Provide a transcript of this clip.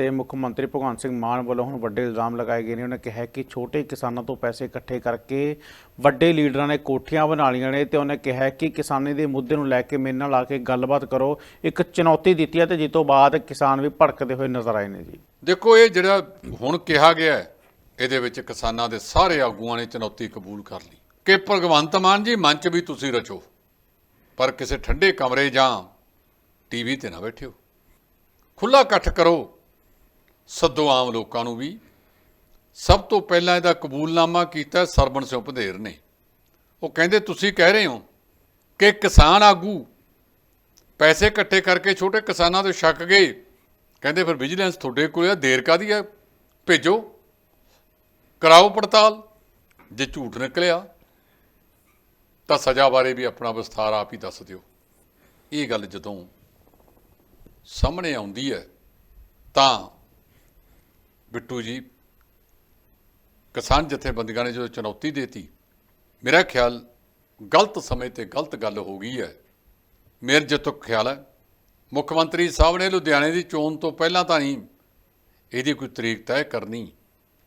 ਤੇ ਮੁੱਖ ਮੰਤਰੀ ਭਗਵੰਤ ਸਿੰਘ ਮਾਨ ਵੱਲੋਂ ਹੁਣ ਵੱਡੇ ਇਲਜ਼ਾਮ ਲਗਾਏ ਗਏ ਨੇ। ਉਹਨੇ ਕਿਹਾ ਕਿ ਛੋਟੇ ਕਿਸਾਨਾਂ ਤੋਂ ਪੈਸੇ ਇਕੱਠੇ ਕਰਕੇ ਵੱਡੇ ਲੀਡਰਾਂ ਨੇ ਕੋਠੀਆਂ ਬਣਾ ਲਈਆਂ ਨੇ ਤੇ ਉਹਨੇ ਕਿਹਾ ਕਿ ਕਿਸਾਨੀ ਦੇ ਮੁੱਦੇ ਨੂੰ ਲੈ ਕੇ ਮੇਰੇ ਨਾਲ ਆ ਕੇ ਗੱਲਬਾਤ ਕਰੋ। ਇੱਕ ਚੁਣੌਤੀ ਦਿੱਤੀ ਹੈ ਤੇ ਜਿਸ ਤੋਂ ਬਾਅਦ ਕਿਸਾਨ ਵੀ ਭੜਕਦੇ ਹੋਏ ਨਜ਼ਰ ਆਏ ਨੇ ਜੀ। ਦੇਖੋ ਇਹ ਜਿਹੜਾ ਹੁਣ ਕਿਹਾ ਗਿਆ ਹੈ, ਇਹਦੇ ਵਿੱਚ ਕਿਸਾਨਾਂ ਦੇ ਸਾਰੇ ਆਗੂਆਂ ਨੇ ਚੁਣੌਤੀ ਕਬੂਲ ਕਰ ਲਈ। ਕਿ ਭਗਵੰਤ ਮਾਨ ਜੀ ਮੰਚ ਵੀ ਤੁਸੀਂ ਰਚੋ ਪਰ ਕਿਸੇ ਠੰਡੇ ਕਮਰੇ ਜਾਂ ਟੀਵੀ ਤੇ ਨਾ ਬੈਠਿਓ। ਖੁੱਲਾ ਇਕੱਠ ਕਰੋ। ਸੱਦੋ ਆਮ ਲੋਕਾਂ ਨੂੰ ਵੀ। ਸਭ ਤੋਂ ਪਹਿਲਾਂ ਇਹਦਾ ਕਬੂਲਨਾਮਾ ਕੀਤਾ ਸਰਬਣ ਸਿੰਘ ਭਦੇਰ ਨੇ। ਉਹ ਕਹਿੰਦੇ, ਤੁਸੀਂ ਕਹਿ ਰਹੇ ਹੋ ਕਿ ਕਿਸਾਨ ਆਗੂ ਪੈਸੇ ਇਕੱਠੇ ਕਰਕੇ ਛੋਟੇ ਕਿਸਾਨਾਂ ਤੋਂ ਛੱਕ ਗਏ। ਕਹਿੰਦੇ, ਫਿਰ ਵਿਜੀਲੈਂਸ ਤੁਹਾਡੇ ਕੋਲ ਆ, ਦੇਰ ਕਾਦੀ ਆ? ਭੇਜੋ। ਕਰਾਓ ਪੜਤਾਲ। ਜੇ ਝੂਠ ਨਿਕਲਿਆ, ਤਾਂ ਸਜ਼ਾ ਬਾਰੇ ਵੀ ਆਪਣਾ ਵਿਸਥਾਰ ਆਪ ਹੀ ਦੱਸ ਦਿਓ। ਇਹ ਗੱਲ ਜਦੋਂ ਸਾਹਮਣੇ ਆਉਂਦੀ ਹੈ, ਤਾਂ ਬਿੱਟੂ ਜੀ, ਕਿਸਾਨ ਜਥੇਬੰਦੀਆਂ ਨੇ ਜਦੋਂ ਚੁਣੌਤੀ ਦੇਤੀ, ਮੇਰਾ ਖਿਆਲ ਗਲਤ ਸਮੇਂ ਤੇ ਗਲਤ ਗੱਲ ਹੋ ਗਈ ਹੈ। ਮੇਰੇ ਜਿੱਤੋਂ ਖਿਆਲ ਹੈ। ਮੁੱਖ ਮੰਤਰੀ ਸਾਹਿਬ ਨੇ ਲੁਧਿਆਣੇ ਦੀ ਚੋਣ ਤੋਂ ਪਹਿਲਾਂ ਤਾਂ ਨਹੀਂ ਇਹਦੀ ਕੋਈ ਤਰੀਕ ਤੈਅ ਕਰਨੀ